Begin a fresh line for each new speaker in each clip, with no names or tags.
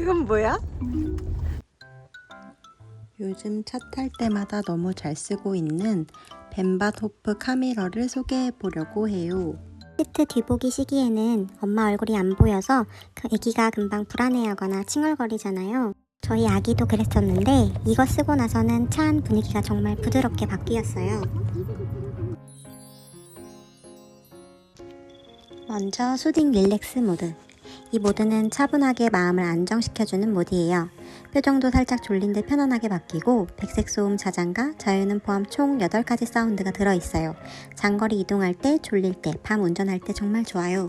이건 뭐야? 요즘 차 탈 때마다 너무 잘 쓰고 있는 벤바토프 카미러를 소개해 보려고 해요.
시트 뒤보기 시기에는 엄마 얼굴이 안 보여서 그 아기가 금방 불안해하거나 칭얼거리잖아요. 저희 아기도 그랬었는데 이거 쓰고 나서는 차 안 분위기가 정말 부드럽게 바뀌었어요. 먼저 수딩 릴렉스 모드. 이 모드는 차분하게 마음을 안정시켜주는 모드예요. 표정도 살짝 졸린 듯 편안하게 바뀌고 백색 소음 자장가, 자유는 포함 총 8가지 사운드가 들어있어요. 장거리 이동할 때, 졸릴 때, 밤 운전할 때 정말 좋아요.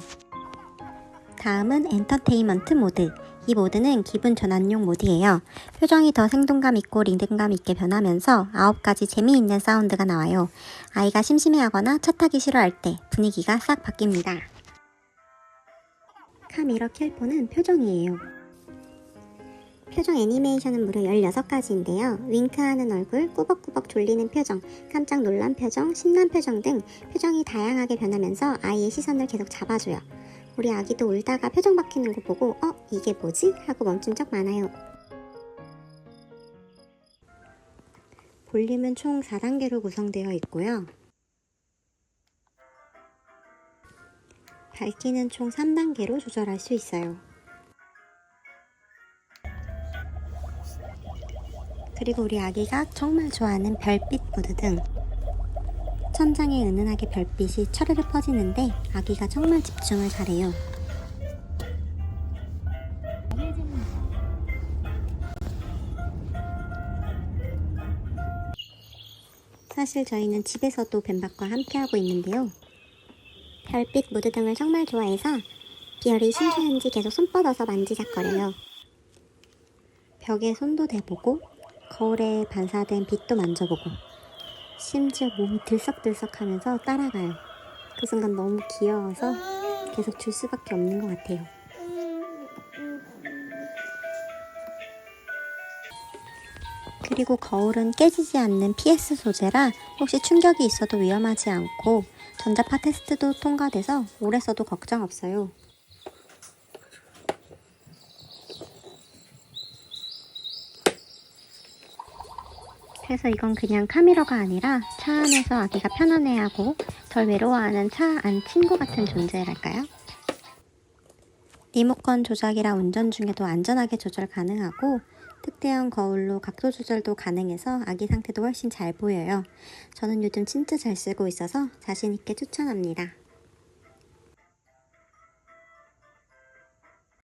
다음은 엔터테인먼트 모드. 이 모드는 기분 전환용 모드예요. 표정이 더 생동감 있고 리듬감 있게 변하면서 9가지 재미있는 사운드가 나와요. 아이가 심심해하거나 차 타기 싫어할 때 분위기가 싹 바뀝니다. 카미러 켈포는 표정이에요. 표정 애니메이션은 무려 16가지인데요. 윙크하는 얼굴, 꾸벅꾸벅 졸리는 표정, 깜짝 놀란 표정, 신난 표정 등 표정이 다양하게 변하면서 아이의 시선을 계속 잡아줘요. 우리 아기도 울다가 표정 바뀌는 거 보고 어? 이게 뭐지? 하고 멈춘 적 많아요. 볼륨은 총 4단계로 구성되어 있고요. 밝기는 총 3단계로 조절할 수 있어요. 그리고 우리 아기가 정말 좋아하는 별빛 모드 등 천장에 은은하게 별빛이 차르르 퍼지는데 아기가 정말 집중을 잘해요. 사실 저희는 집에서도 뱀밥과 함께 하고 있는데요. 별빛 모드 등을 정말 좋아해서 비열이 심심한지 계속 손 뻗어서 만지작거려요. 벽에 손도 대보고 거울에 반사된 빛도 만져보고 심지어 몸이 들썩들썩 하면서 따라가요. 그 순간 너무 귀여워서 계속 줄 수밖에 없는 것 같아요. 그리고 거울은 깨지지 않는 PS 소재라 혹시 충격이 있어도 위험하지 않고 전자파 테스트도 통과돼서 오래 써도 걱정 없어요. 그래서 이건 그냥 카미러가 아니라 차 안에서 아기가 편안해하고 덜 외로워하는 차 안 친구 같은 존재랄까요? 리모컨 조작이라 운전 중에도 안전하게 조절 가능하고 특대형 거울로 각도 조절도 가능해서 아기 상태도 훨씬 잘 보여요. 저는 요즘 진짜 잘 쓰고 있어서 자신있게 추천합니다.